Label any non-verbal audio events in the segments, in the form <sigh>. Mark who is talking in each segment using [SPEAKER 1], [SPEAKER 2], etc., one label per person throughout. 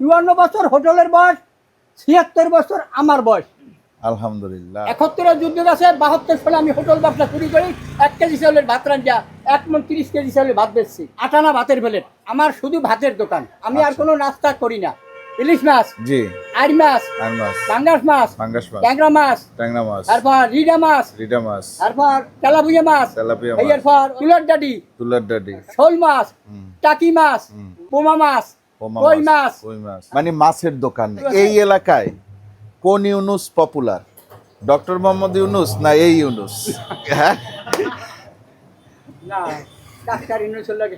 [SPEAKER 1] চুয়ান্ন বছর হোটেলের বয়স ছিয়াত্তর বছর আমার বয়স।
[SPEAKER 2] আলহামদুলিল্লাহ।
[SPEAKER 1] একাত্তরের যুদ্ধ আছে বাহাত্তর সালে আমি হোটেল ব্যবসা শুরু করি এক কেজি চাউলের ভাত রান্না এক মন তিরিশ কেজি চাউলের ভাত বেচছি। আটানা ভাতের প্লেট আমার শুধু ভাতের দোকান। আমি আর
[SPEAKER 2] আচ্ছা।
[SPEAKER 1] কোনো নাস্তা করি না। ইলিশ মাছ
[SPEAKER 2] জি।
[SPEAKER 1] আড় মাছ
[SPEAKER 2] মাছ।
[SPEAKER 1] পাঙ্গাস মাছ
[SPEAKER 2] পাঙ্গাস মাছ।
[SPEAKER 1] ট্যাংরা মাছ
[SPEAKER 2] ট্যাংরা মাছ।
[SPEAKER 1] তারপর রিডা মাছ
[SPEAKER 2] রিটা মাছ।
[SPEAKER 1] তারপর তেলাপুজা মাছ
[SPEAKER 2] তেলাপিয়া মাছ।
[SPEAKER 1] এরপর তুলার ডাডি
[SPEAKER 2] তুলার ডাডি।
[SPEAKER 1] শোল মাছ টাকি মাছ। পোমা মাছ কই মাছ
[SPEAKER 2] কই মাছ। মানে মাছের দোকান এই এলাকায় কোন ইউনুস পপুলার ডক্টর মোহাম্মদ ইউনুস না এই ইউনুস? হ্যাঁ?
[SPEAKER 1] না ডাক্তার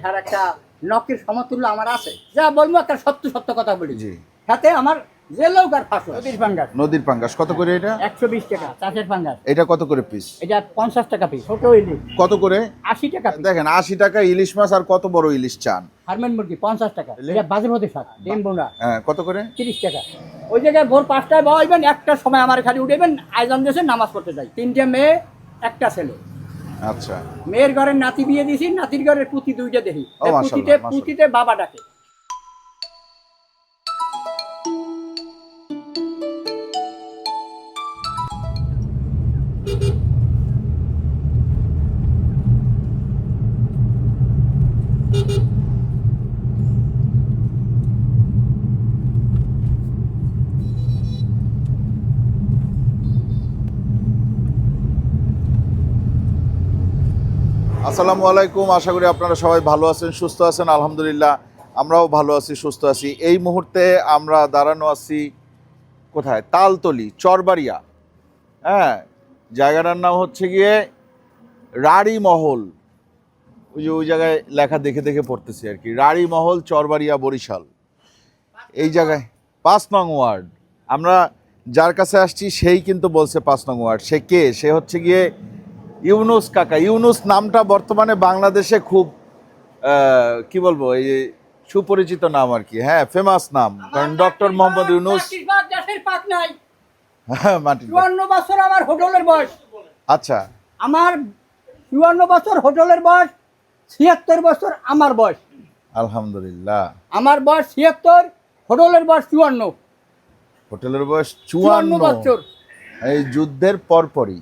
[SPEAKER 1] হ্যার একটা নকের সমতুল্য আমার আছে। যা বলব একটা সত্য সত্য কথা বলি।
[SPEAKER 2] জি।
[SPEAKER 1] সাথে আমার যে লোক আর ফাঁসো নদীর পাঙ্গাস।
[SPEAKER 2] নদীর পাঙ্গাস। কত করে এটা?
[SPEAKER 1] একশো বিশ টাকা চাষের পাঙ্গাস।
[SPEAKER 2] এটা কত করে পিস
[SPEAKER 1] এটা পঞ্চাশ টাকা পিস ছোট ইলিশ।
[SPEAKER 2] কত করে?
[SPEAKER 1] আশি টাকা
[SPEAKER 2] দেখেন আশি টাকা ইলিশ মাছ আর কত বড় ইলিশ চান?
[SPEAKER 1] হারমেন মুরগি পঞ্চাশ টাকা।
[SPEAKER 2] এলে?
[SPEAKER 1] এটা বাজে মধ্যে শাক ডিম বোনা।
[SPEAKER 2] হ্যাঁ কত করে?
[SPEAKER 1] তিরিশ টাকা। ওই জায়গায় ভোর পাঁচটায় বসবেন একটার সময় আমার খালি উঠেবেন আয়োজন দেশে নামাজ পড়তে যাই। তিনটে মেয়ে একটা ছেলে।
[SPEAKER 2] আচ্ছা।
[SPEAKER 1] মেয়ের ঘরের নাতি বিয়ে দিয়েছি নাতির ঘরের পুঁতি দুইটা দেখি। পুঁতিতে বাবা ডাকে।
[SPEAKER 2] আসসালামু আলাইকুম। আশা করি আপনারা সবাই ভালো আছেন, সুস্থ আছেন। আলহামদুলিল্লাহ, আমরাও ভালো আছি, সুস্থ আছি। এই মুহূর্তে আমরা দাঁড়ানো আছি কোথায়? তালতলি, চরবাড়িয়া। হ্যাঁ জায়গাটার নাম হচ্ছে গিয়ে রাড়ি মহল ওই যে ওই জায়গায় লেখা দেখে দেখে পড়তেছি আর কি। রাড়ি মহল চরবাড়িয়া, বরিশাল। এই জায়গায় পাঁচ নং ওয়ার্ড। আমরা যার কাছে আসছি, সেই কিন্তু বলছে পাঁচ নং ওয়ার্ড। সে কে? সে হচ্ছে গিয়ে ইউনুস কাকা ইউনুস নামটা বর্তমানে বাংলাদেশে খুব কি বলব এই সুপরিচিত নাম আর কি। হ্যাঁ ফেমাস নাম। কারণ ডক্টর মোহাম্মদ ইউনুস হ্যাঁ,
[SPEAKER 1] চুয়ান্ন বছর আমার হোটেলের বয়স।
[SPEAKER 2] আচ্ছা।
[SPEAKER 1] আমার চুয়ান্ন বছর হোটেলের বয়স ছিয়াত্তর বছর আমার বয়স।
[SPEAKER 2] আলহামদুলিল্লাহ।
[SPEAKER 1] আমার বয়স ছিয়াত্তর হোটেলের বয়স চুয়ান্ন।
[SPEAKER 2] হোটেলের বয়স
[SPEAKER 1] চুয়ান্ন বছর।
[SPEAKER 2] এই যুদ্ধের পরপরই।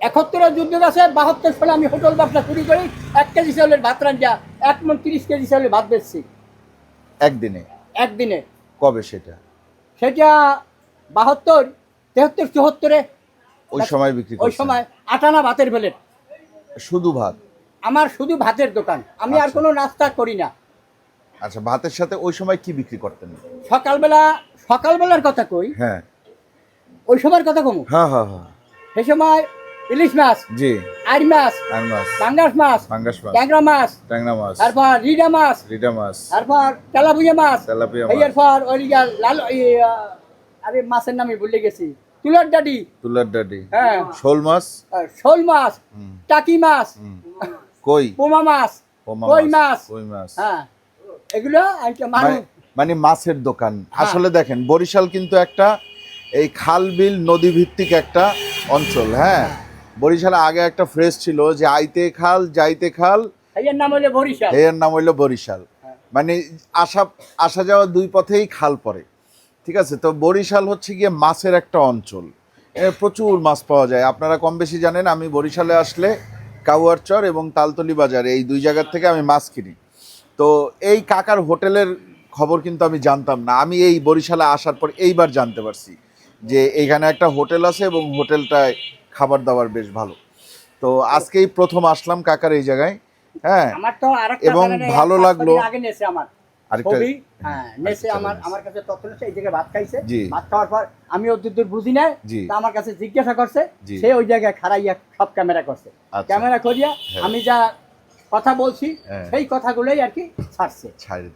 [SPEAKER 1] একাত্তরের যুদ্ধ আছে বাহাত্তর সালে আমি হোটেল ব্যবসা শুরু করি এক কেজি চাউলের ভাত রান্না এক মন তিরিশ কেজি চাউলের ভাত বেচছি।
[SPEAKER 2] একদিনে?
[SPEAKER 1] একদিনে।
[SPEAKER 2] কবে সেটা?
[SPEAKER 1] সেটা বাহাত্তর তেহাত্তর চুহাত্তরে
[SPEAKER 2] ওই সময় বিক্রি
[SPEAKER 1] ওই সময় আটানা ভাতের প্লেট।
[SPEAKER 2] শুধু ভাত?
[SPEAKER 1] আমার শুধু ভাতের দোকান। আমি আর
[SPEAKER 2] আচ্ছা।
[SPEAKER 1] কোনো নাস্তা করি না।
[SPEAKER 2] আচ্ছা ভাতের সাথে ওই সময় কি বিক্রি করতেন?
[SPEAKER 1] সকালবেলা সকালবেলার কথা কই?
[SPEAKER 2] হ্যাঁ।
[SPEAKER 1] ওই সময়ের কথা কমু?
[SPEAKER 2] হ্যাঁ হ্যাঁ হ্যাঁ।
[SPEAKER 1] সে সময় ইলিশ মাছ
[SPEAKER 2] জি।
[SPEAKER 1] আড় মাছ
[SPEAKER 2] আর মাছ।
[SPEAKER 1] পাঙ্গাস মাছ
[SPEAKER 2] পাঙ্গাস মাছ।
[SPEAKER 1] ট্যাংরা মাছ
[SPEAKER 2] ট্যাংরা মাছ।
[SPEAKER 1] তারপর রিডা মাছ
[SPEAKER 2] রিডা মাছ।
[SPEAKER 1] তারপর তেলাপুজা মাছ।
[SPEAKER 2] তেলাপিয়া মাছ।
[SPEAKER 1] এরপর ওই যে লাল আরে মাছের নামে ভুলে গেছি। তুলার ডাডি।
[SPEAKER 2] তুলার ডাডি।
[SPEAKER 1] হ্যাঁ।
[SPEAKER 2] শোল মাছ?
[SPEAKER 1] শোল মাছ টাকি মাছ।
[SPEAKER 2] কই?
[SPEAKER 1] পোমা মাছ
[SPEAKER 2] পোমা
[SPEAKER 1] কই মাছ
[SPEAKER 2] কই মাছ?
[SPEAKER 1] হ্যাঁ। এগুলো
[SPEAKER 2] মানে- মানে মাছের দোকান।
[SPEAKER 1] হ্যাঁ।
[SPEAKER 2] আসলে দেখেন বরিশাল কিন্তু একটা এই খাল বিল নদী ভিত্তিক একটা অঞ্চল হ্যাঁ। বরিশালে আগে একটা ফ্রেজ ছিল যে আইতে খাল যাইতে খাল।
[SPEAKER 1] এর নাম হলো বরিশাল।
[SPEAKER 2] এর নাম হইল বরিশাল।
[SPEAKER 1] হ্যাঁ।
[SPEAKER 2] মানে আসা আসা যাওয়া দুই পথেই খাল পড়ে। ঠিক আছে? তো বরিশাল হচ্ছে গিয়ে মাছের একটা অঞ্চল। প্রচুর মাছ পাওয়া যায়। আপনারা কম বেশি জানেন আমি বরিশালে আসলে কাউয়ারচর এবং তালতলি বাজার এই দুই জায়গার থেকে আমি মাছ কিনি। তো এই কাকার হোটেলের খবর কিন্তু আমি জানতাম না। আমি এই বরিশালে আসার পর এইবার জানতে পারছি যে এইখানে একটা হোটেল আছে এবং হোটেলটায় খাবার দাবার বেশ ভালো। তো আজকেই প্রথম আসলাম কাকার এই জায়গায় হ্যাঁ? এবং ভালো লাগল।
[SPEAKER 1] হ্যাঁ আমি অত বুঝি না আমার কাছে জিজ্ঞাসা করছে সে ওই জায়গায় খাড়াইয়া সব ক্যামেরা করছে।
[SPEAKER 2] আচ্ছা।
[SPEAKER 1] ক্যামেরা করিয়া
[SPEAKER 2] হ্যাঁ।
[SPEAKER 1] আমি যা কথা বলছি
[SPEAKER 2] হ্যাঁ।
[SPEAKER 1] সেই কথাগুলোই আর কি ছাড়ছে।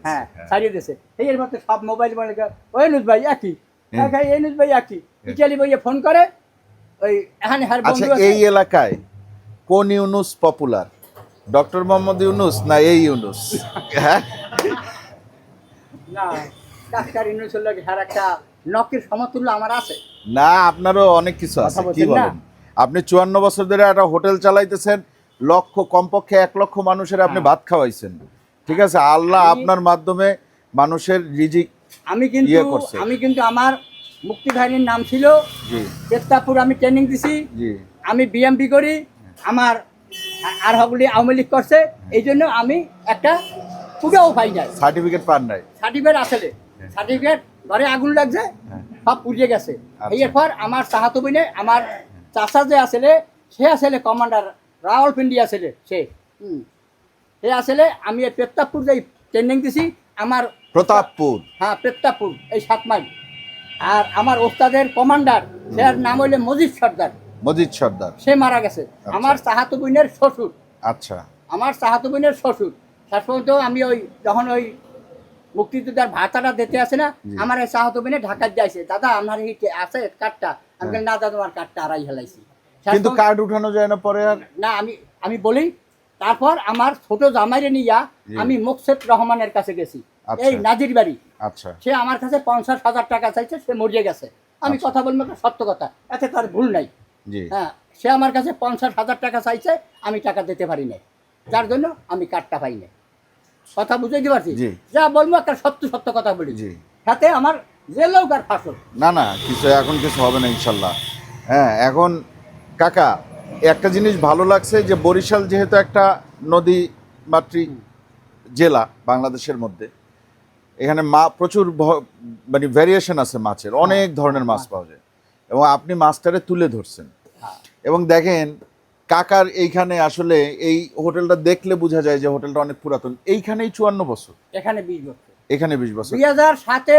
[SPEAKER 1] হ্যাঁ
[SPEAKER 2] হ্যাঁ।
[SPEAKER 1] ছাড়িয়ে দিয়েছে এই এর মধ্যে সব মোবাইল মানে ওই নুজ ভাই একই? এই নুজ ভাই একই। ইটালি ভাইয়া ফোন করে ওই এখানে হার
[SPEAKER 2] আচ্ছা এই এলাকায় কোন ইউনুস পপুলার ডক্টর মোহাম্মদ ইউনুস না এই ইউনুস? হ্যাঁ <laughs>
[SPEAKER 1] না ডাক্তার ইনুসুল্লাহ হার একটা নকের সমতুল্য আমার আছে?
[SPEAKER 2] না আপনারও অনেক কিছু আছে কি বলেন? আপনি চুয়ান্ন বছর ধরে একটা হোটেল চালাইতেছেন লক্ষ কমপক্ষে এক লক্ষ মানুষের আপনি
[SPEAKER 1] হ্যাঁ।
[SPEAKER 2] ভাত খাওয়াইছেন। ঠিক আছে আল্লাহ আপনার মাধ্যমে মানুষের রিজিক
[SPEAKER 1] আমি কিন্তু
[SPEAKER 2] ইয়ে করছে।
[SPEAKER 1] আমি কিন্তু আমার মুক্তিবাহিনীর নাম ছিল
[SPEAKER 2] জি।
[SPEAKER 1] আমি ট্রেনিং দিছি। আমি বিএমপি করি আমার আর হগুলি আওয়ামী লীগ করছে এই জন্য আমি একটা পুজোও পাই নাই।
[SPEAKER 2] সার্টিফিকেট পান নাই।
[SPEAKER 1] সার্টিফিকেট আসলে সার্টিফিকেট ঘরে আগুন লাগছে
[SPEAKER 2] হ্যাঁ।
[SPEAKER 1] সব পুড়িয়ে গেছে।
[SPEAKER 2] আচ্ছা।
[SPEAKER 1] এরপর আমার চাহাতবিনে আমার চাষা যে আসলে সে আসলে কমান্ডার রাওয়ালপিন্ডি আসলে সে। সে আসলে আমি এই পেত্তাপুর যে ট্রেনিং দিছি আমার
[SPEAKER 2] প্রতাপপুর।
[SPEAKER 1] হ্যাঁ পেত্তাপুর এই সাত মাইল। আর আমার ওস্তাদের কমান্ডার যার নাম হইলে মজিদ সর্দার।
[SPEAKER 2] মজিদ সর্দার।
[SPEAKER 1] সে মারা গেছে। আমার সাহাতু চাহাতবিনের শ্বশুর।
[SPEAKER 2] আচ্ছা।
[SPEAKER 1] আমার সাহাতু চাহাতবিনের শ্বশুর। আমি ওই যখন ওই মুক্তিযোদ্ধার ভাতাটা দিতে আসে না আমার এই সাহাতু চাহাতবিনে ঢাকায় যাইছে। দাদা আমার এই আছে কার্ডটা আমি না দাদা আমার কার্ডটা আড়াই হেলাইছি।
[SPEAKER 2] কিন্তু কার্ড উঠানো যায় না পরে আর?
[SPEAKER 1] না আমি আমি বলি তারপর আমার ছোট জামাইরে নিয়া। আমি মোকসেদ রহমানের কাছে গেছি।
[SPEAKER 2] আচ্ছা।
[SPEAKER 1] এই নাজির বাড়ি।
[SPEAKER 2] আচ্ছা।
[SPEAKER 1] সে আমার কাছে পঞ্চাশ হাজার টাকা চাইছে সে মরিয়ে গেছে। আমি
[SPEAKER 2] আচ্ছা।
[SPEAKER 1] কথা বলব সত্য কথা এতে তার ভুল নাই। হ্যাঁ সে আমার কাছে পঞ্চাশ হাজার টাকা চাইছে আমি টাকা দিতে পারি নাই। যার জন্য আমি কার্ডটা পাই নাই। কথা বুঝতে পারছি। যা বলব একটা সত্য সত্য কথা বলি। সাথে আমার জেলেও কার ফাঁসল।
[SPEAKER 2] না না কিছু এখন কিছু হবে না ইনশাল্লাহ। হ্যাঁ এখন কাকা একটা জিনিস ভালো লাগছে যে বরিশাল যেহেতু একটা নদী মাতৃক জেলা বাংলাদেশের মধ্যে এখানে মা প্রচুর মানে ভ্যারিয়েশন আছে মাছের অনেক ধরনের মাছ পাওয়া যায়। এবং আপনি মাছটারে তুলে ধরছেন।
[SPEAKER 1] হ্যাঁ।
[SPEAKER 2] এবং দেখেন কাকার এইখানে আসলে এই হোটেলটা দেখলে বোঝা যায় যে হোটেলটা অনেক পুরাতন। এইখানেই চুয়ান্ন বছর।
[SPEAKER 1] এখানে বিশ বছর।
[SPEAKER 2] এখানে বিশ বছর।
[SPEAKER 1] দুই হাজার সাতে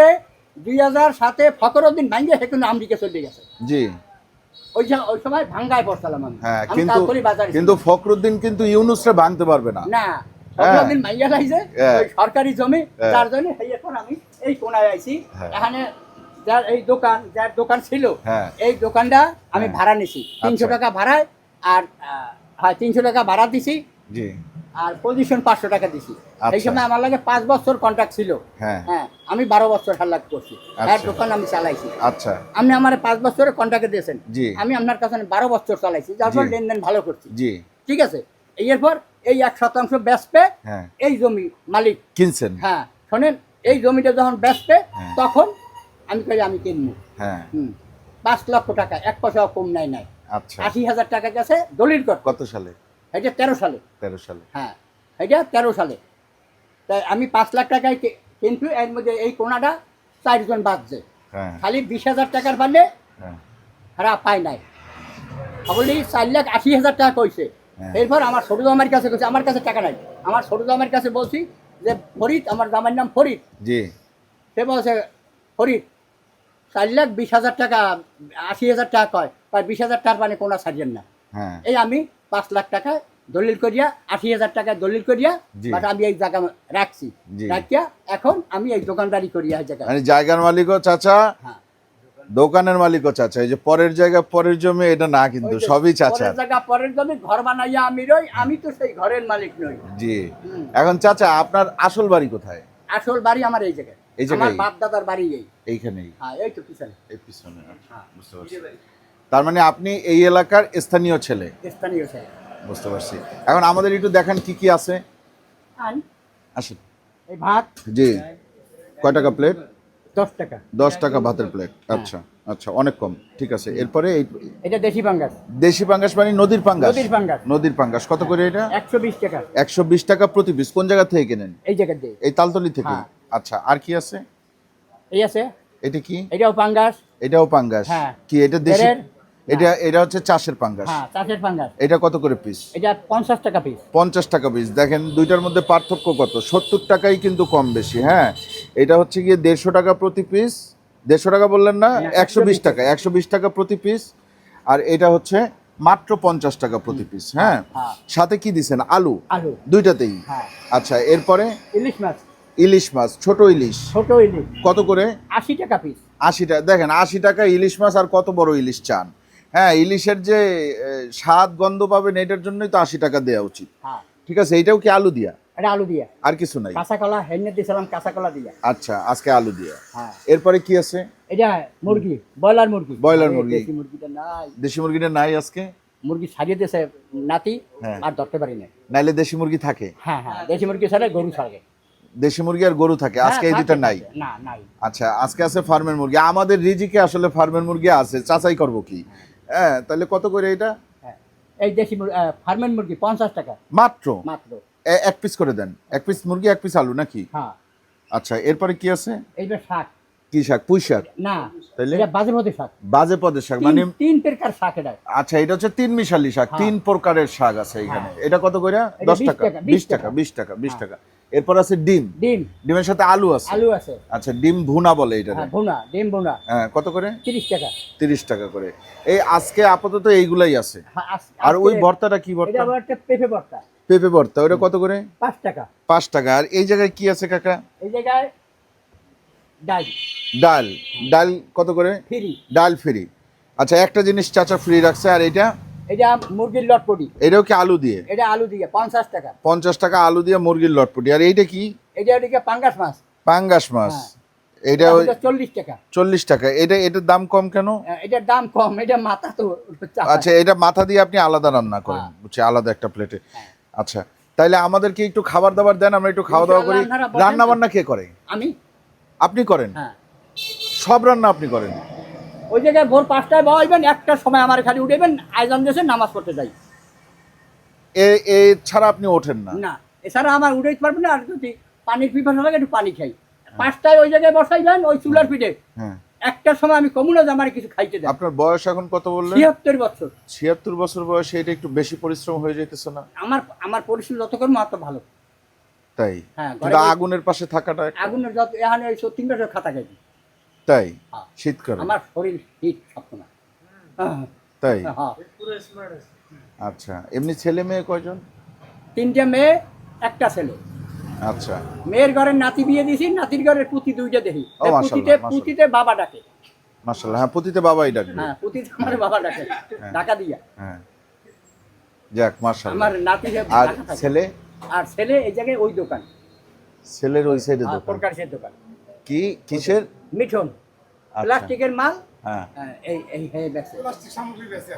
[SPEAKER 1] দুই হাজার সাতে ফকরউদ্দিন ভাঙ্গে সে কিন্তু আমেরিকা চলে গেছে।
[SPEAKER 2] জি।
[SPEAKER 1] ওই ওই সময় ভাঙ্গায় পড়ছিলাম আমি।
[SPEAKER 2] হ্যাঁ কিন্তু কিন্তু ফখরুদ্দিন কিন্তু ইউনুসরে ভাঙতে পারবে না।
[SPEAKER 1] না ফকরউদ্দিন ভাঙ্গা লাইছে
[SPEAKER 2] হ্যাঁ।
[SPEAKER 1] সরকারি জমি
[SPEAKER 2] হ্যাঁ।
[SPEAKER 1] যার জন্য এখন আমি এই কোনায় আইছি
[SPEAKER 2] হ্যাঁ।
[SPEAKER 1] এখানে যার এই দোকান যার দোকান ছিল
[SPEAKER 2] হ্যাঁ।
[SPEAKER 1] এই দোকানটা আমি
[SPEAKER 2] হ্যাঁ।
[SPEAKER 1] ভাড়া নিছি তিনশো
[SPEAKER 2] আচ্ছা।
[SPEAKER 1] টাকা ভাড়ায় আর হ্যাঁ তিনশো টাকা ভাড়া দিছি আর পজিশন পাঁচশো টাকা দিছি এই
[SPEAKER 2] আচ্ছা।
[SPEAKER 1] সময় আমার লাগে পাঁচ বছর কন্ট্রাক্ট ছিল
[SPEAKER 2] হ্যাঁ
[SPEAKER 1] হ্যাঁ আমি বারো বছর হাল্লাক করছি
[SPEAKER 2] আচ্ছা।
[SPEAKER 1] হ্যাঁ দোকান আমি চালাইছি
[SPEAKER 2] আচ্ছা
[SPEAKER 1] আপনি আমার পাঁচ বছরের কন্ট্রাক্টে দিয়েছেন আমি আপনার কাছে বারো বছর চালাইছি যার
[SPEAKER 2] জি।
[SPEAKER 1] লেনদেন ভালো করছি ঠিক আছে এরপর এই এক শতাংশ বেচবে
[SPEAKER 2] হ্যাঁ।
[SPEAKER 1] এই জমি মালিক।
[SPEAKER 2] কিনছেন?
[SPEAKER 1] হ্যাঁ শোনেন এই জমিটা যখন বেচবে
[SPEAKER 2] হ্যাঁ।
[SPEAKER 1] তখন আমি কই আমি কিনবো।
[SPEAKER 2] হ্যাঁ।
[SPEAKER 1] পাঁচ লক্ষ টাকা এক পয়সাও কম নাই নাই।
[SPEAKER 2] আচ্ছা।
[SPEAKER 1] আশি হাজার টাকা গেছে দলিল কর
[SPEAKER 2] কত সালে?
[SPEAKER 1] এটা তেরো সালে।
[SPEAKER 2] তেরো সালে।
[SPEAKER 1] হ্যাঁ এটা তেরো সালে। তাই আমি পাঁচ লাখ টাকায় কিন্তু এর মধ্যে এই কোনাটা চারজন বাঁচছে।
[SPEAKER 2] হ্যাঁ।
[SPEAKER 1] খালি বিশ হাজার টাকার পারলে
[SPEAKER 2] হ্যাঁ।
[SPEAKER 1] খারাপ পায় নাই। সকলেই চার লাখ আশি হাজার টাকা কইছে। এরপর আমার ছোট জামার কাছে কইছে আমার কাছে টাকা নাই। আমার ছোট জামার কাছে বলছি যে ফরিদ আমার জামার নাম ফরিদ।
[SPEAKER 2] জি।
[SPEAKER 1] সে বলছে ফরিদ চার লাখ বিশ হাজার টাকা আশি হাজার টাকা কয় প্রায় বিশ হাজার টাকার মানে কোনো ছাড়ছেন না।
[SPEAKER 2] হ্যাঁ।
[SPEAKER 1] এই আমি পাঁচ লাখ টাকা দলিল করিয়া আশি হাজার টাকা দলিল করিয়া বাট আমি এই জায়গা রাখছি। রাখিয়া এখন আমি এই দোকানদারি করিয়া এই জায়গায়।
[SPEAKER 2] মানে জায়গার মালিকও চাচা
[SPEAKER 1] হ্যাঁ।
[SPEAKER 2] দোকানের মালিকও চাচা এই যে পরের জায়গা পরের জমি এটা না কিন্তু সবই চাচা।
[SPEAKER 1] পরের জায়গা পরের জমি ঘর বানাইয়া আমি রই আমি তো সেই ঘরের মালিক নই।
[SPEAKER 2] জি। এখন চাচা আপনার আসল বাড়ি কোথায়?
[SPEAKER 1] আসল বাড়ি আমার এই জায়গায়।
[SPEAKER 2] এই জায়গায়?
[SPEAKER 1] আমার বাপ দাদার বাড়ি এই।
[SPEAKER 2] এইখানেই?
[SPEAKER 1] হ্যাঁ এই তো পিছনে।
[SPEAKER 2] এই পিছনে আচ্ছা,
[SPEAKER 1] হ্যাঁ।
[SPEAKER 2] বুঝতে পারছি। তার মানে আপনি এই এলাকার স্থানীয় ছেলে?
[SPEAKER 1] স্থানীয় সাহেব
[SPEAKER 2] বুঝতে পারছি। এখন আমাদের একটু দেখান কি কি আছে। আসেন।
[SPEAKER 1] এই ভাত।
[SPEAKER 2] জি। কয় টাকা প্লেট
[SPEAKER 1] দশ টাকা।
[SPEAKER 2] দশ টাকা ভাতের প্লেট আচ্ছা আচ্ছা অনেক কম। ঠিক আছে এরপরে
[SPEAKER 1] এটা দেশি পাঙ্গাস।
[SPEAKER 2] দেশি পাঙ্গাস মানে নদীর পাঙ্গাস?
[SPEAKER 1] নদীর পাঙ্গাস।
[SPEAKER 2] নদীর পাঙ্গাস। কত করে এটা?
[SPEAKER 1] একশো বিশ টাকা।
[SPEAKER 2] একশো বিশ টাকা প্রতি পিস। কোন জায়গা থেকে কেনেন?
[SPEAKER 1] এই জায়গার দিয়ে।
[SPEAKER 2] এই তালতলি থেকে?
[SPEAKER 1] হ্যাঁ।
[SPEAKER 2] আচ্ছা আর কি আছে?
[SPEAKER 1] এই আছে?
[SPEAKER 2] এটা কি?
[SPEAKER 1] এটাও পাঙ্গাস।
[SPEAKER 2] এটাও পাঙ্গাস।
[SPEAKER 1] হ্যাঁ।
[SPEAKER 2] কি এটা দেশি? এটা এটা হচ্ছে চাষের পাঙ্গাস।
[SPEAKER 1] হ্যাঁ চাষের পাঙ্গাস।
[SPEAKER 2] এটা কত করে পিস
[SPEAKER 1] এটা পঞ্চাশ টাকা পিস
[SPEAKER 2] পঞ্চাশ টাকা পিস দেখেন দুইটার মধ্যে পার্থক্য কত? সত্তর টাকাই কিন্তু কম বেশি হ্যাঁ? এটা হচ্ছে গিয়ে দেড়শো টাকা প্রতি পিস দেড়শো টাকা বললেন না
[SPEAKER 1] না,
[SPEAKER 2] একশো বিশ টাকা। একশো বিশ টাকা প্রতি পিস আর এটা হচ্ছে মাত্র পঞ্চাশ টাকা প্রতি পিস হ্যাঁ?
[SPEAKER 1] হ্যাঁ।
[SPEAKER 2] সাথে কি দিছেন? আলু।
[SPEAKER 1] আলু।
[SPEAKER 2] দুইটাতেই।
[SPEAKER 1] হ্যাঁ।
[SPEAKER 2] আচ্ছা এরপরে?
[SPEAKER 1] ইলিশ মাছ।
[SPEAKER 2] ইলিশ মাছ ছোট ইলিশ।
[SPEAKER 1] ছোট ইলিশ।
[SPEAKER 2] কত করে?
[SPEAKER 1] আশি টাকা পিস
[SPEAKER 2] আশি টাকা দেখেন আশি টাকা ইলিশ মাছ আর কত বড় ইলিশ চান। হ্যাঁ ইলিশের যে স্বাদ গন্ধ পাবেন এটার জন্যই তো আশি টাকা দেওয়া উচিত।
[SPEAKER 1] হ্যাঁ।
[SPEAKER 2] ঠিক আছে এইটাও কি আলু দিয়া?
[SPEAKER 1] এটা আলু দিয়া।
[SPEAKER 2] আর কিছু নাই?
[SPEAKER 1] কাঁচা কলা হেলমেট দিয়েছিলাম কাঁচা কলা দিয়া।
[SPEAKER 2] আচ্ছা আজকে আলু দিয়া।
[SPEAKER 1] হ্যাঁ।
[SPEAKER 2] এরপরে কি আছে?
[SPEAKER 1] এটা মুরগি ব্রয়লার মুরগি।
[SPEAKER 2] ব্রয়লার মুরগি।
[SPEAKER 1] দেশি মুরগিটা নাই।
[SPEAKER 2] দেশি মুরগিটা নাই আজকে?
[SPEAKER 1] মুরগি ছাড়িয়ে দিয়েছে নাতি
[SPEAKER 2] হ্যাঁ।
[SPEAKER 1] আর ধরতে পারি না
[SPEAKER 2] নাইলে দেশি মুরগি থাকে?
[SPEAKER 1] হ্যাঁ হ্যাঁ। দেশি মুরগি ছাড়ে গরু ছাড়ে
[SPEAKER 2] দেশি মুরগি আর গরু থাকে? আজকে এই
[SPEAKER 1] হ্যাঁ,
[SPEAKER 2] দুটা নাই?
[SPEAKER 1] না নাই।
[SPEAKER 2] আচ্ছা আজকে আছে ফার্মের মুরগি। আমাদের রিজিকে আসলে ফার্মের মুরগি আছে চাচাই করব কি? হ্যাঁ তাহলে কত করে এটা?
[SPEAKER 1] হ্যাঁ। এই দেশি ফার্মের মুরগি পঞ্চাশ টাকা।
[SPEAKER 2] মাত্র?
[SPEAKER 1] মাত্র।
[SPEAKER 2] এক পিস করে দেন। এক পিস মুরগি এক পিস আলু নাকি?
[SPEAKER 1] হ্যাঁ।
[SPEAKER 2] আচ্ছা এরপরে কি আছে?
[SPEAKER 1] এইটা শাক।
[SPEAKER 2] কি শাক? পুঁই শাক?
[SPEAKER 1] না
[SPEAKER 2] তাইলে?
[SPEAKER 1] এটা বাজে বাজে শাক।
[SPEAKER 2] বাজে পদের শাক মানে
[SPEAKER 1] তিন প্রকার শাক এটা।
[SPEAKER 2] আচ্ছা এটা হচ্ছে তিন মিশালি শাক
[SPEAKER 1] হ্যাঁ।
[SPEAKER 2] তিন প্রকারের শাক আছে এখানে। এটা কত করে
[SPEAKER 1] এটা
[SPEAKER 2] দশ
[SPEAKER 1] 20
[SPEAKER 2] টাকা
[SPEAKER 1] টাকা, 20
[SPEAKER 2] টাকা
[SPEAKER 1] টাকা।
[SPEAKER 2] বিশ টাকা বিশ
[SPEAKER 1] হ্যাঁ।
[SPEAKER 2] টাকা। এরপর আছে ডিম।
[SPEAKER 1] ডিম।
[SPEAKER 2] ডিমের সাথে আলু আছে।
[SPEAKER 1] আলু আছে।
[SPEAKER 2] আচ্ছা ডিম ভুনা বলে এটা
[SPEAKER 1] হ্যাঁ ভুনা ডিম ভুনা।
[SPEAKER 2] হ্যাঁ কত করে?
[SPEAKER 1] তিরিশ টাকা।
[SPEAKER 2] তিরিশ টাকা করে। এই আজকে আপাতত এইগুলাই আছে।
[SPEAKER 1] হ্যাঁ,
[SPEAKER 2] আর ওই ভর্তাটা কি
[SPEAKER 1] এটা
[SPEAKER 2] ভর্তা?
[SPEAKER 1] আবার একটা পেঁপে ভর্তা।
[SPEAKER 2] পেঁপে ভর্তা ওটা কত করে?
[SPEAKER 1] পাঁচ টাকা।
[SPEAKER 2] পাঁচ টাকা। আর এই জায়গায় কি আছে কাকা?
[SPEAKER 1] এই জায়গায় ডাল।
[SPEAKER 2] ডাল। ডাল কত করে?
[SPEAKER 1] ফ্রি।
[SPEAKER 2] ডাল ফ্রি। আচ্ছা একটা জিনিস চাচা ফ্রি রাখছে আর এটা
[SPEAKER 1] এটা মুরগির লটপটি।
[SPEAKER 2] এটাও কি আলু দিয়ে?
[SPEAKER 1] এটা আলু দিয়ে পঞ্চাশ টাকা।
[SPEAKER 2] পঞ্চাশ টাকা আলু দিয়ে মুরগির লটপটি। আর এইটা কি?
[SPEAKER 1] এটা ওদিকে পাঙ্গাস মাছ।
[SPEAKER 2] পাঙ্গাস মাছ।
[SPEAKER 1] হ্যাঁ।
[SPEAKER 2] এটা
[SPEAKER 1] চল্লিশ টাকা।
[SPEAKER 2] চল্লিশ টাকা। এটা এটার দাম কম কেন?
[SPEAKER 1] আহ, এটার দাম কম। এটা মাথা তো।
[SPEAKER 2] আচ্ছা এটা মাথা দিয়ে আপনি আলাদা রান্না করেন।
[SPEAKER 1] হ্যাঁ।
[SPEAKER 2] বুঝছি আলাদা একটা প্লেটে আচ্ছা তাইলে আমাদেরকে একটু খাবার দাবার দেন আমরা একটু খাওয়া দাওয়া করি। রান্না বান্না কে করে?
[SPEAKER 1] আমি?
[SPEAKER 2] আপনি করেন।
[SPEAKER 1] হ্যাঁ।
[SPEAKER 2] সব রান্না আপনি করেন।
[SPEAKER 1] ওই জায়গায় ভোর পাঁচটায় বসাইবেন একটার সময় আমার খালি উঠেবেন আয়োজন দেশে নামাজ পড়তে যাই।
[SPEAKER 2] এ এ ছাড়া আপনি ওঠেন না।
[SPEAKER 1] না এছাড়া আমার উঠেতে পারবেন না আর যদি পানির পিপাসা লাগে একটু পানি খাই। পাঁচটায় ওই জায়গায় বসাইবেন ওই চুলার পিঠে।
[SPEAKER 2] হ্যাঁ।
[SPEAKER 1] একটার সময় আমি কমুনা যে আমার কিছু খাইতে দেয়
[SPEAKER 2] আপনার বয়স এখন কত বললেন?
[SPEAKER 1] ছিয়াত্তর বছর।
[SPEAKER 2] ছিয়াত্তর বছর বয়সে এটা একটু বেশি পরিশ্রম হয়ে যেতেছে না?
[SPEAKER 1] আমার আমার পরিশ্রম যত করব অত ভালো।
[SPEAKER 2] তাই?
[SPEAKER 1] হ্যাঁ
[SPEAKER 2] কিন্তু আগুনের পাশে থাকাটা
[SPEAKER 1] আগুনের যত এখানে ওই তিন বছর খাতা খাইছি।
[SPEAKER 2] তাই?
[SPEAKER 1] হ্যাঁ।
[SPEAKER 2] শীত করে
[SPEAKER 1] আমার শরীর হিট সবসময়। হ্যাঁ,
[SPEAKER 2] তাই
[SPEAKER 1] হ্যাঁ
[SPEAKER 2] আচ্ছা এমনি ছেলে মেয়ে কয়জন?
[SPEAKER 1] তিনটে মেয়ে একটা ছেলে।
[SPEAKER 2] আচ্ছা।
[SPEAKER 1] মেয়ের ঘরের নাতি বিয়ে দিয়েছি নাতির ঘরের পুতি দুইটা দেখি। পুতিতে পুতিতে বাবা ডাকে।
[SPEAKER 2] মাসাল্লাহ হ্যাঁ প্রতিতে বাবাই ডাকবে।
[SPEAKER 1] হ্যাঁ পুতিতে আমার বাবা ডাকে। ঢাকা দিয়া।
[SPEAKER 2] হ্যাঁ। যাক মাসাল্লাহ
[SPEAKER 1] আমার নাতি
[SPEAKER 2] আর ছেলে?
[SPEAKER 1] আর ছেলে এই জায়গায় ওই দোকান।
[SPEAKER 2] ছেলের ওই সাইডে
[SPEAKER 1] হ্যাঁ,
[SPEAKER 2] দোকান।
[SPEAKER 1] প্রকাশের দোকান।
[SPEAKER 2] কি? কিসের?
[SPEAKER 1] মিঠুন।
[SPEAKER 2] আচ্ছা।
[SPEAKER 1] প্লাস্টিকের মাল।
[SPEAKER 2] হ্যাঁ।
[SPEAKER 1] হ্যাঁ, এই এই এই বেচে।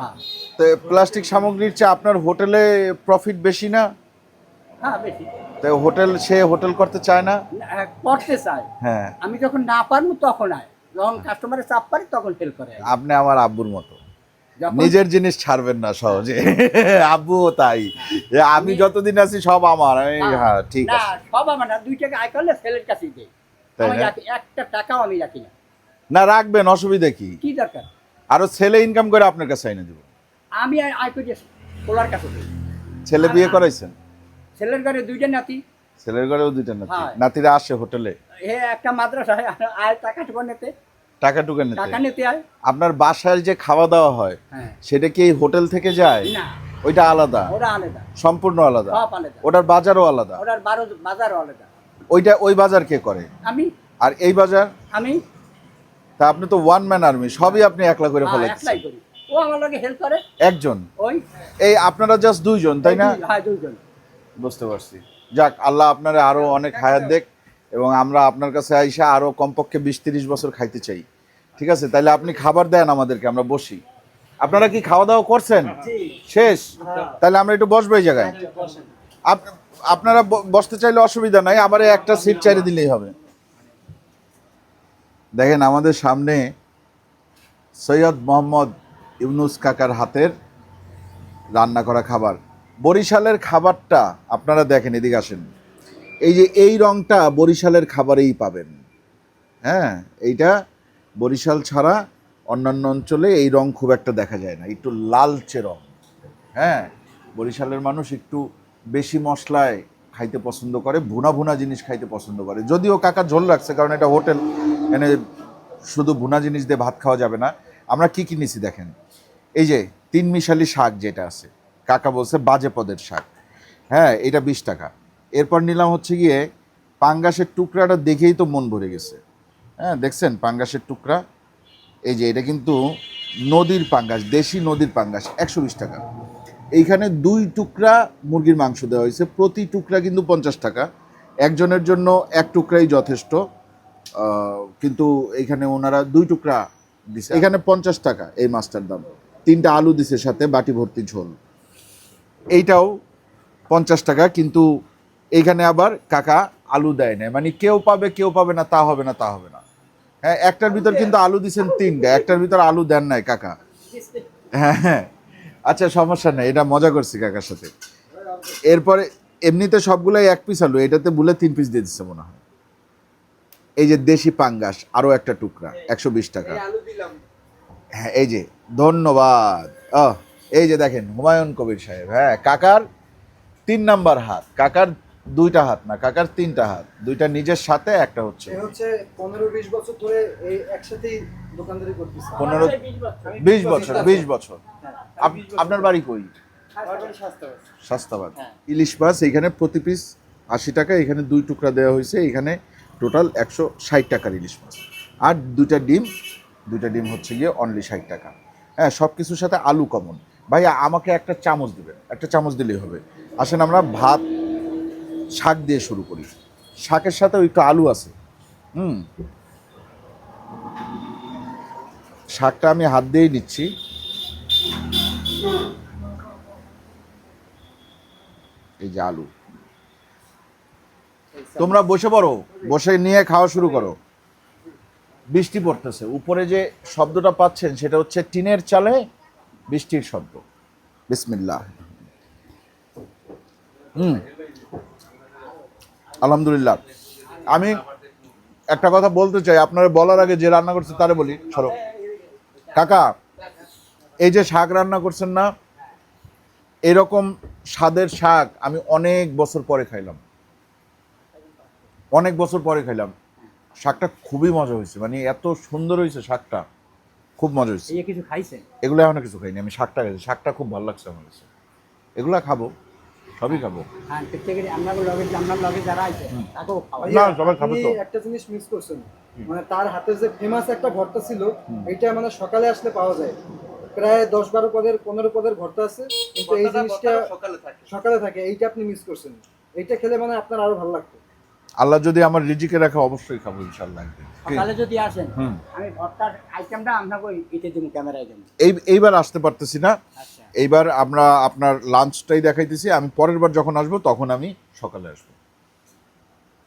[SPEAKER 1] হ্যাঁ।
[SPEAKER 2] তো প্লাস্টিক সামগ্রীর চেয়ে আপনার হোটেলে প্রফিট বেশি না?
[SPEAKER 1] হ্যাঁ বেশি।
[SPEAKER 2] তাই হোটেল সে হোটেল করতে চায় না?
[SPEAKER 1] হ্যাঁ, করতে চাই
[SPEAKER 2] হ্যাঁ।
[SPEAKER 1] আমি যখন না পারব তখন আয়। যখন কাস্টমারের চাপ পারি তখন হেল্প করে
[SPEAKER 2] আপনি আমার আব্বুর মতো। নিজের জিনিস ছাড়বেন না সহজে। <laughs> আব্বুও তাই। আমি যতদিন আছি সব আমার। আমি হ্যাঁ ঠিক আছে।
[SPEAKER 1] সব আমার না। দুই টাকা আয় করলে ছেলের কাছেই দেই। একটা টাকাও আমি রাখি না।
[SPEAKER 2] না রাখবেন অসুবিধা কি?
[SPEAKER 1] কি দরকার?
[SPEAKER 2] আরও ছেলে ইনকাম করে আপনার কাছে এনে দেবো।
[SPEAKER 1] আমি আয়- করি পোলার কাছে
[SPEAKER 2] ছেলে বিয়ে করাইছেন?
[SPEAKER 1] ছেলের ঘরে দুইটা নাতি।
[SPEAKER 2] ছেলের ঘরেও দুইটা নাতি। নাতিরা আসে হোটেলে?
[SPEAKER 1] এ একটা মাদ্রাসায় আয় টাকা টুকু নিতে।
[SPEAKER 2] টাকা টুকা নিতে?
[SPEAKER 1] টাকা নিতে আয়।
[SPEAKER 2] আপনার বাসায় যে খাওয়া দাওয়া হয়
[SPEAKER 1] হ্যাঁ।
[SPEAKER 2] সেটা কি এই হোটেল থেকে যায়?
[SPEAKER 1] না।
[SPEAKER 2] ওইটা আলাদা?
[SPEAKER 1] ওরা আলাদা।
[SPEAKER 2] সম্পূর্ণ আলাদা?
[SPEAKER 1] সব আলাদা।
[SPEAKER 2] ওটার বাজারও আলাদা?
[SPEAKER 1] বারো বাজারও আলাদা।
[SPEAKER 2] ওইটা ওই বাজার কে করে?
[SPEAKER 1] আমি।
[SPEAKER 2] আর এই বাজার?
[SPEAKER 1] আমি।
[SPEAKER 2] তা আপনি তো ওয়ান ম্যান আর্মি সবই আপনি একলা করে
[SPEAKER 1] হ্যাঁ,
[SPEAKER 2] ফেলাচ্ছেন
[SPEAKER 1] করি। ও আমার লগে হেল্প করে।
[SPEAKER 2] একজন?
[SPEAKER 1] ওই।
[SPEAKER 2] এই আপনারা জাস্ট দুইজন তাই না?
[SPEAKER 1] হ্যাঁ দুইজন।
[SPEAKER 2] বুঝতে পারছি। যাক আল্লাহ আপনারা আরও অনেক হায়াত দেখ এবং আমরা আপনার কাছে আইসা আরও কমপক্ষে বিশ তিরিশ বছর খাইতে চাই। ঠিক আছে? তাহলে আপনি খাবার দেন আমাদেরকে আমরা বসি। আপনারা কি খাওয়া দাওয়া করছেন শেষ? তাহলে আমরা একটু বসবো এই জায়গায়। আপ- আপনারা বসতে চাইলে অসুবিধা নাই আবার একটা সিট চাইরে দিলেই হবে। দেখেন আমাদের সামনে সৈয়দ মোহাম্মদ ইউনুস কাকার হাতের রান্না করা খাবার। বরিশালের খাবারটা আপনারা দেখেন, এদিকে আসেন। এই যে এই রংটা বরিশালের খাবারেই পাবেন। হ্যাঁ এইটা বরিশাল ছাড়া অন্যান্য অঞ্চলে এই রং খুব একটা দেখা যায় না, একটু লালচে রং। হ্যাঁ বরিশালের মানুষ একটু বেশি মশলায় খাইতে পছন্দ করে, ভুনা ভুনা জিনিস খাইতে পছন্দ করে। যদিও কাকা ঝোল রাখছে, কারণ এটা হোটেল, এনে শুধু ভুনা জিনিস দিয়ে ভাত খাওয়া যাবে না। আমরা কি কি নিছি দেখেন? এই যে তিন মিশালি শাক যেটা আছে কাকা বলছে বাজে পদের শাক। হ্যাঁ এটা বিশ টাকা। এরপর নিলাম হচ্ছে গিয়ে পাঙ্গাসের টুকরাটা দেখেই তো মন ভরে গেছে। হ্যাঁ দেখছেন পাঙ্গাসের টুকরা? এই যে এটা কিন্তু নদীর পাঙ্গাস দেশি নদীর পাঙ্গাস একশো বিশ টাকা। এইখানে দুই টুকরা মুরগির মাংস দেওয়া হয়েছে। প্রতি টুকরা কিন্তু পঞ্চাশ টাকা। একজনের জন্য এক টুকরাই যথেষ্ট। কিন্তু এইখানে ওনারা দুই টুকরা দিছে। এখানে পঞ্চাশ টাকা এই মাছটার দাম। তিনটা আলু দিছে সাথে বাটি ভর্তি ঝোল। এইটাও পঞ্চাশ টাকা কিন্তু এইখানে আবার কাকা আলু দেয় না মানে কেউ পাবে কেউ পাবে না তা হবে না তা হবে না। হ্যাঁ একটার ভিতর কিন্তু আলু দিচ্ছেন তিনটা একটার ভিতর আলু দেন নাই কাকা। হ্যাঁ হ্যাঁ। আচ্ছা সমস্যা নেই এটা মজা করছি কাকার সাথে। এরপরে এমনিতে সবগুলাই এক পিস আলু এটাতে বলে তিন পিস দিয়ে দিচ্ছে মনে হয়। এই যে দেশি পাঙ্গাস আরও একটা টুকরা একশো বিশ টাকা। হ্যাঁ এই যে ধন্যবাদ। ও এই যে দেখেন হুমায়ুন কবির সাহেব হ্যাঁ কাকার তিন নাম্বার হাত কাকার দুইটা হাত না কাকার তিনটা হাত দুইটা নিজের সাথে একটা হচ্ছে।
[SPEAKER 3] হচ্ছে পনেরো বিশ বছর ধরে এই একসাথেই দোকানদারি করতেছে।
[SPEAKER 2] পনেরো বিশ বছর। বিশ বছর আপনার বাড়ি কই? শাস্তাবাদ।
[SPEAKER 1] হ্যাঁ।
[SPEAKER 2] ইলিশ মাছ এইখানে প্রতি পিস আশি টাকা এখানে দুই টুকরা দেওয়া হয়েছে এখানে টোটাল একশো ষাট টাকার ইলিশ মাছ। আর দুইটা ডিম দুইটা ডিম হচ্ছে গিয়ে অনলি ষাট টাকা। হ্যাঁ সব কিছুর সাথে আলু কমন ভাইয়া, আমাকে একটা চামচ দিবেন একটা চামচ দিলেই হবে। আসেন আমরা ভাত, শাক দিয়ে শুরু করি। শাকের সাথে একটু আলু আছে। হুম। শাকটা আমি হাত দিয়েই নিচ্ছি। এই যে আলু। তোমরা বসে পড়ো। বসে নিয়ে খাওয়া শুরু করো। বৃষ্টি পড়তেছে। উপরে যে শব্দটা পাচ্ছেন, সেটা হচ্ছে টিনের চালে বৃষ্টির শব্দ। বিসমিল্লাহ। হুম। আলহামদুলিল্লাহ। আমি একটা কথা বলতে চাই, আপনারা বলার আগে যে রান্না করছে তারে বলি, সরো। কাকা, এই যে শাক রান্না করছেন না, এরকম স্বাদের শাক আমি অনেক বছর পরে খাইলাম। অনেক বছর পরে খাইলাম। শাকটা খুবই মজা হয়েছে মানে এত সুন্দর হয়েছে শাকটা। খুব মজা হয়েছে।
[SPEAKER 1] এই কিছু খাইছেন?
[SPEAKER 2] এগুলো এখনও কিছু খাইনি আমি শাকটা খাইছি। শাকটা খুব ভালো লাগছে আমার কাছে। এগুলা খাব সবই খাব।
[SPEAKER 1] হ্যাঁ প্রত্যেকেরই আমরা লগে আমরা লগে যারা আছে তাকেও খাওয়াই।
[SPEAKER 2] না, সবাই খাবে তো।
[SPEAKER 3] একটা জিনিস মিস করছেন। মানে তার হাতে যে ফেমাস একটা ভর্তা ছিল এটা মানে সকালে আসলে পাওয়া যায়। প্রায় দশ বারো পদের পনেরো পদের ভর্তা আছে কিন্তু এই জিনিসটা থাকে। সকালে থাকে এইটা আপনি মিস করছেন। এইটা খেলে মানে আপনার আরও ভালো লাগতো।
[SPEAKER 2] আল্লাহ যদি আমার রিজিকে রাখে অবশ্যই খাব ইনশাল্লাহ একদিন।
[SPEAKER 1] সকালে যদি আসেন
[SPEAKER 2] হুম।
[SPEAKER 1] আমি ভর্তার আইটেমটা আপনাকে ইতে দিব ক্যামেরায় দেবো।
[SPEAKER 2] এই এইবার আসতে পারতেছি না।
[SPEAKER 1] আচ্ছা।
[SPEAKER 2] এইবার আমরা আপনার লাঞ্চটাই দেখাইতেছি। আমি পরের বার যখন আসব তখন আমি সকালে আসব।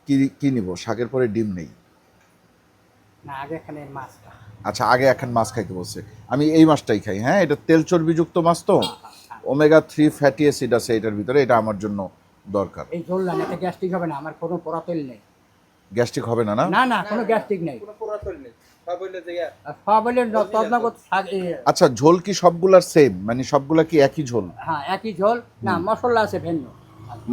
[SPEAKER 2] কি কি নিব? শাকের পরে ডিম নেই।
[SPEAKER 1] না আগে এখানে মাছটা।
[SPEAKER 2] আচ্ছা আগে এখন মাছ খাইতে বলছে। আমি এই মাছটাই খাই হ্যাঁ? এটা তেল চর্বিযুক্ত মাছ তো? ওমেগা থ্রি ফ্যাটি অ্যাসিড আছে এটার ভিতরে এটা আমার জন্য দরকার।
[SPEAKER 1] এই ঝোল না এটা গ্যাস্ট্রিক হবে না আমার কোনো পোড়া তেল নেই।
[SPEAKER 2] গ্যাস্ট্রিক হবে না না?
[SPEAKER 1] না না কোনো গ্যাস্ট্রিক নেই।
[SPEAKER 2] আচ্ছা ঝোল কি সবগুলার সেম মানে সবগুলা কি একই ঝোল?
[SPEAKER 1] হ্যাঁ একই ঝোল। না মশলা আছে ভিন্ন।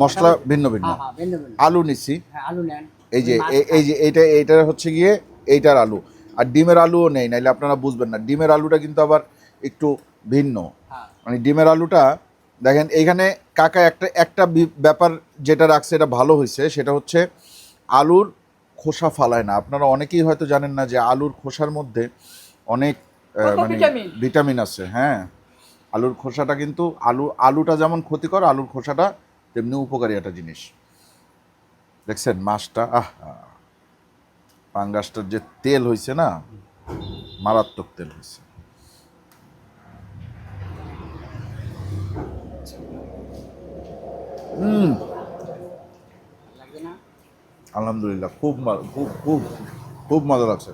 [SPEAKER 2] মশলা ভিন্ন ভিন্ন।
[SPEAKER 1] হ্যাঁ হ্যাঁ
[SPEAKER 2] আলু নিছি।
[SPEAKER 1] হ্যাঁ আলু নেন।
[SPEAKER 2] এই যে এই যে এইটা এইটা হচ্ছে গিয়ে এইটার আলু। আর ডিমের আলুও নেই নাইলে আপনারা বুঝবেন না। ডিমের আলুটা কিন্তু আবার একটু ভিন্ন।
[SPEAKER 1] হ্যাঁ।
[SPEAKER 2] মানে ডিমের আলুটা দেখেন এইখানে কাকা একটা একটা ব্যাপার যেটা রাখছে এটা ভালো হয়েছে সেটা হচ্ছে আলুর খোসা ফালায় না। আপনারা অনেকেই হয়তো জানেন না যে আলুর খোসার মধ্যে অনেক মানে
[SPEAKER 1] ভিটামিন?
[SPEAKER 2] ভিটামিন আছে হ্যাঁ। আলুর খোসাটা কিন্তু আলু আলুটা যেমন ক্ষতিকর আলুর খোসাটা তেমনি উপকারী একটা জিনিস। দেখছেন মাছটা আহ পাঙ্গাসটার যে তেল হয়েছে না মারাত্মক তেল হয়েছে হুম। আলহামদুলিল্লাহ খুব খুব খুব খুব মজা লাগছে।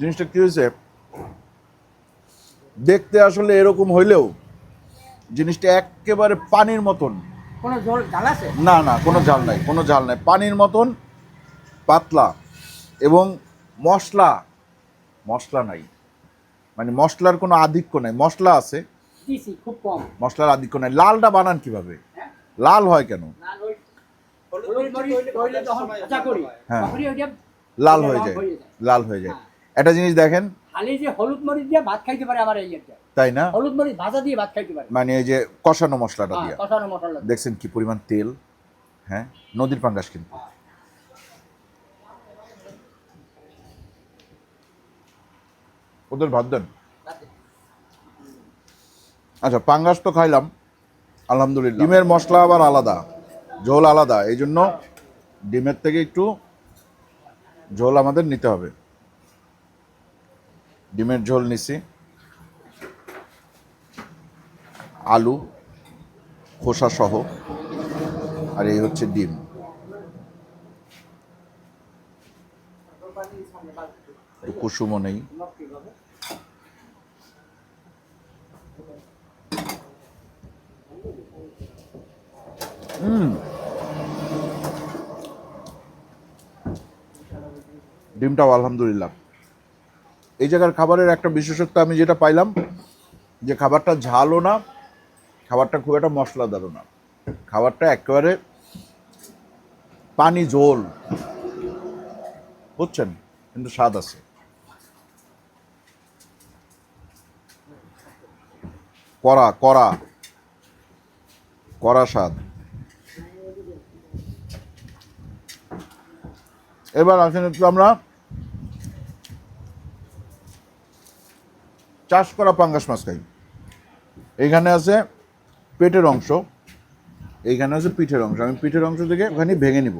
[SPEAKER 2] জিনিসটা কি হয়েছে? দেখতে আসলে এরকম হইলেও জিনিসটা একেবারে পানির মতন। না না কোনো জাল নাই কোনো জাল নাই। পানির মতন পাতলা এবং মশলা মশলা নাই। মানে মশলার কোনো আধিক্য নাই। মশলা আছে।
[SPEAKER 1] খুব কম।
[SPEAKER 2] মশলার আধিক্য নাই। লালটা বানান কীভাবে? লাল হয় কেন? হ্যাঁ। লাল হয়ে যায় লাল হয়ে যায়।
[SPEAKER 1] হ্যাঁ।
[SPEAKER 2] একটা জিনিস দেখেন।
[SPEAKER 1] খালি যে হলুদ মরিচ দিয়ে ভাত খাইতে পারে আমার এই
[SPEAKER 2] তাই না?
[SPEAKER 1] হলুদ মরিচ ভাজা দিয়ে ভাত খাইতে পারে
[SPEAKER 2] মানে এই যে কষানো মশলাটা
[SPEAKER 1] হ্যাঁ, কষানো মশলা দিয়ে।
[SPEAKER 2] দেখছেন কি পরিমাণ তেল? হ্যাঁ নদীর পাঙ্গাস কিন্তু। ওদের ভাত দেন। আচ্ছা পাঙ্গাস তো খাইলাম। আলহামদুলিল্লাহ। ডিমের মশলা আবার আলাদা, ঝোল আলাদা এই জন্য ডিমের থেকে একটু ঝোল আমাদের নিতে হবে। ডিমের ঝোল নিছি। আলু, খোসা সহ, আর এই হচ্ছে ডিম। কুসুমও নেই। ডিমটাও আলহামদুলিল্লাহ। এই জায়গার খাবারের একটা বিশেষত্ব আমি যেটা পাইলাম, যে খাবারটা ঝালও না, খাবারটা খুব একটা মশলাদারও না। খাবারটা একেবারে পানি ঝোল। বুঝছেন? কিন্তু স্বাদ আছে। কড়া কড়া। কড়া স্বাদ। এবার আসেন একটু আমরা। চাষ করা পাঙ্গাস মাছ খাই। এইখানে আছে পেটের অংশ। এইখানে আছে পিঠের অংশ। আমি পিঠের অংশ থেকে ওখানে ভেঙে নিব।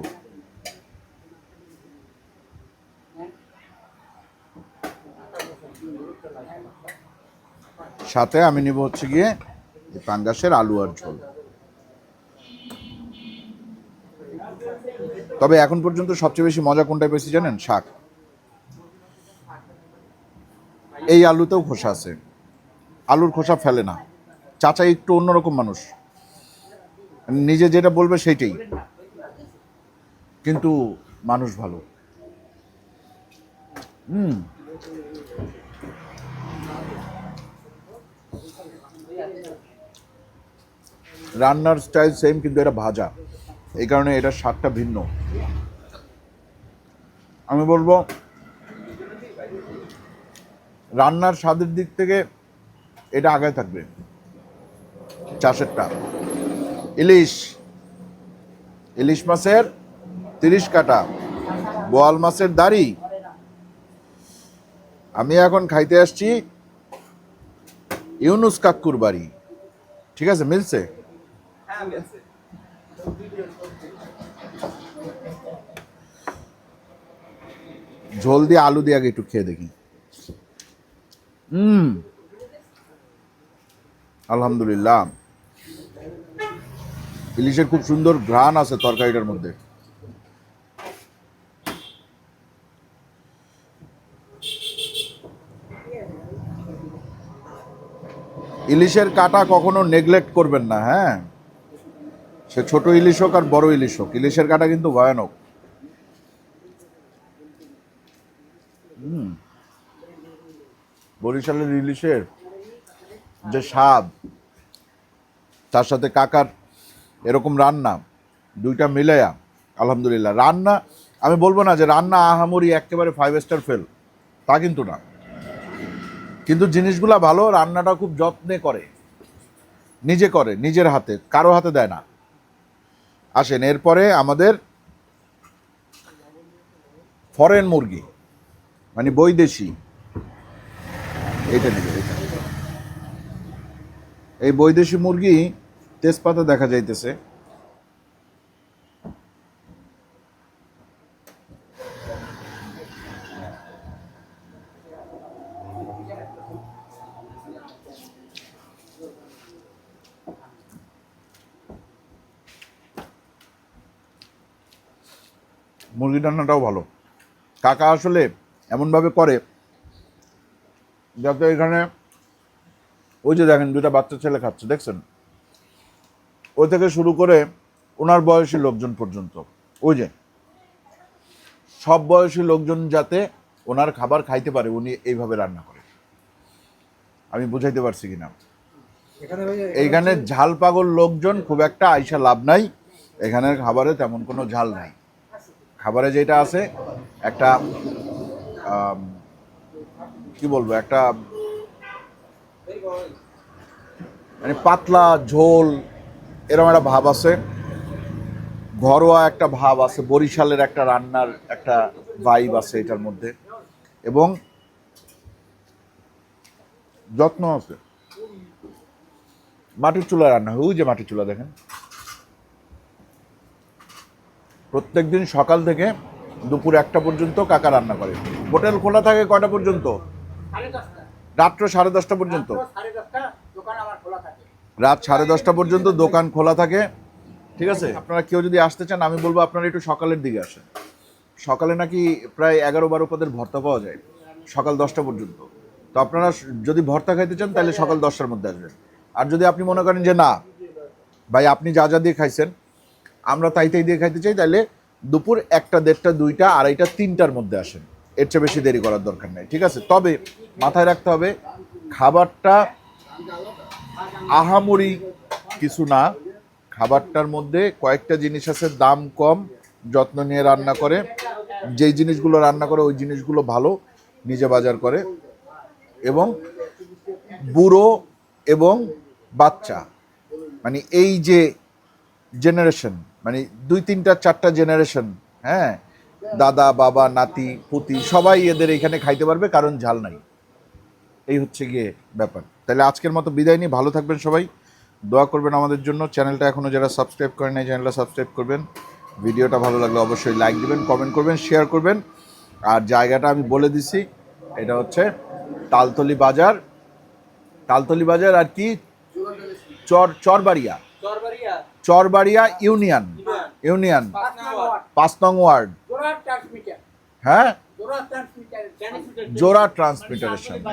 [SPEAKER 2] সাথে আমি নিব হচ্ছে গিয়ে পাঙ্গাসের আলু আর ঝোল। তবে এখন পর্যন্ত সবচেয়ে বেশি মজা কোনটায় পেয়েছি জানেন? শাক। এই আলুতেও খোসা আছে। আলুর খোসা ফেলে না। চাচা একটু অন্যরকম মানুষ। নিজে যেটা বলবে সেইটাই। কিন্তু মানুষ ভালো। হুম। রান্নার স্টাইল সেম, কিন্তু এটা ভাজা। এই কারণে এটার স্বাদটা ভিন্ন। আমি বলব, রান্নার স্বাদের দিক থেকে এটা আগে থাকবে, চাষেরটা। ইলিশ ইলিশ মাছের তিরিশ কাটা, বোয়াল মাছের দাড়ি। আমি এখন খাইতে আসছি ইউনুস কাক্কুর বাড়ি। ঠিক আছে মিলছে। ঝোল দিয়ে আলু দিয়ে আগে একটু খেয়ে দেখি। হুম। আলহামদুলিল্লাহ। ইলিশের খুব সুন্দর ঘ্রাণ আছে তরকারিটার মধ্যে। ইলিশের কাটা কখনো নেগলেক্ট করবেন না হ্যাঁ? সে ছোট ইলিশ হোক আর বড় ইলিশ হোক ইলিশের কাটা কিন্তু ভয়ানক। বরিশালের ইলিশের যে স্বাদ, তার সাথে কাকার এরকম রান্না, দুইটা মিলাইয়া আলহামদুলিল্লাহ। রান্না, আমি বলব না যে রান্না আহামরি একেবারে ফাইভ স্টার ফেল তা কিন্তু না। কিন্তু জিনিসগুলা ভালো, রান্নাটা খুব যত্নে করে। নিজে করে, নিজের হাতে, কারও হাতে দেয় না। আসেন, এরপরে আমাদের ফরেন মুরগি মানে বৈদেশি। এটা এই বৈদেশি মুরগি তেজপাতা দেখা যাইতেছে। মুরগি রান্নাটাও ভালো। কাকা আসলে এমনভাবে করে যাতে এখানে ওই যে দেখেন দুটা বাচ্চা ছেলে খাচ্ছে দেখছেন? ওই থেকে শুরু করে ওনার বয়সী লোকজন পর্যন্ত। ওই যে সব বয়সী লোকজন যাতে ওনার খাবার খাইতে পারে উনি এইভাবে রান্না করে। আমি বুঝাইতে পারছি কিনা? এইখানে ঝাল পাগল লোকজন খুব একটা আইসা লাভ নাই। এখানের খাবারে তেমন কোনো ঝাল নাই। খাবারে যেটা আছে একটা কি বলব, একটা মানে পাতলা ঝোল এরকম একটা ভাব আছে। ঘরোয়া একটা ভাব আছে, বরিশালের একটা রান্নার একটা ভাইব আছে এটার মধ্যে। এবং যত্ন আছে। মাটির চুলা রান্না হয়, ওই যে মাটির চুলা দেখেন। প্রত্যেকদিন সকাল থেকে দুপুর একটা পর্যন্ত কাকা রান্না করে। হোটেল খোলা থাকে কয়টা পর্যন্ত? রাত্র সাড়ে দশটা পর্যন্ত। রাত সাড়ে দশটা পর্যন্ত দোকান খোলা থাকে। ঠিক আছে? আপনারা কেউ যদি আসতে চান আমি বলব আপনারা একটু সকালের দিকে আসেন। সকালে নাকি প্রায় এগারো বারো পদের ভর্তা পাওয়া যায় সকাল দশটা পর্যন্ত। তো আপনারা যদি ভর্তা খাইতে চান তাহলে সকাল দশটার মধ্যে আসবেন। আর যদি আপনি মনে করেন যে না ভাই আপনি যা যা দিয়ে খাইছেন আমরা তাই তাই দিয়ে খাইতে চাই তাহলে দুপুর একটা দেড়টা দুইটা আড়াইটা তিনটার মধ্যে আসেন। এর চেয়ে বেশি দেরি করার দরকার নেই, ঠিক আছে? তবে মাথায় রাখতে হবে, খাবারটা আহামরি কিছু না। খাবারটার মধ্যে কয়েকটা জিনিস আছে, দাম কম, যত্ন নিয়ে রান্না করে। যেই জিনিসগুলো রান্না করে, ওই জিনিসগুলো ভালো, নিজে বাজার করে। এবং বুড়ো এবং বাচ্চা মানে এই যে জেনারেশন মানে দুই তিনটা, চারটা জেনারেশন হ্যাঁ? দাদা বাবা নাতি পুতি সবাই এদের এখানে খাইতে পারবে কারণ ঝাল নাই। এই হচ্ছে গিয়ে ব্যাপার। তাহলে আজকের মতো বিদায় নিয়ে ভালো থাকবেন সবাই। দোয়া করবেন আমাদের জন্য। চ্যানেলটা এখনও যারা সাবস্ক্রাইব করেন এই চ্যানেলটা সাবস্ক্রাইব করবেন। ভিডিওটা ভালো লাগলে অবশ্যই লাইক দিবেন কমেন্ট করবেন শেয়ার করবেন। আর জায়গাটা আমি বলে দিছি এটা হচ্ছে তালতলি বাজার। তালতলি বাজার আর কি? চর চরবাড়িয়া।
[SPEAKER 1] চরবাড়িয়া
[SPEAKER 2] ইউনিয়ন। ইউনিয়ন।
[SPEAKER 1] পাঁচ
[SPEAKER 2] নং ওয়ার্ড। হ্যাঁ?
[SPEAKER 1] জোড়া ট্রান্সমিটার
[SPEAKER 2] ট্রান্সমিটারের সামনে।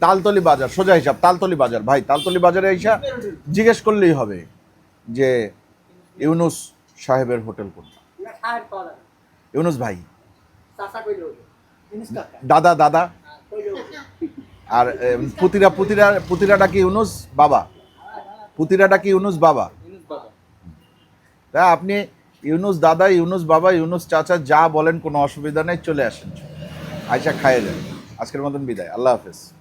[SPEAKER 2] তালতলি বাজার সোজা হিসাব তালতলি বাজার। ভাই তালতলি বাজারে এসা জিজ্ঞেস করলেই হবে যে ইউনুস সাহেবের হোটেল কোনটা? ইউনুস ভাই। দাদা দাদা। আর এ, পুতিরা পুতিরা পুতিরাটা কি ইউনুস? বাবা। পুতিরাটা কি ইউনুস বাবা। তা আপনি ইউনুস দাদা, ইউনুস বাবা, ইউনুস চাচা, যা বলেন কোনো অসুবিধা নেই, চলে আসেন। আয়সা খাইয়ে যান আজকের মতন বিদায়। আল্লাহ হাফেজ।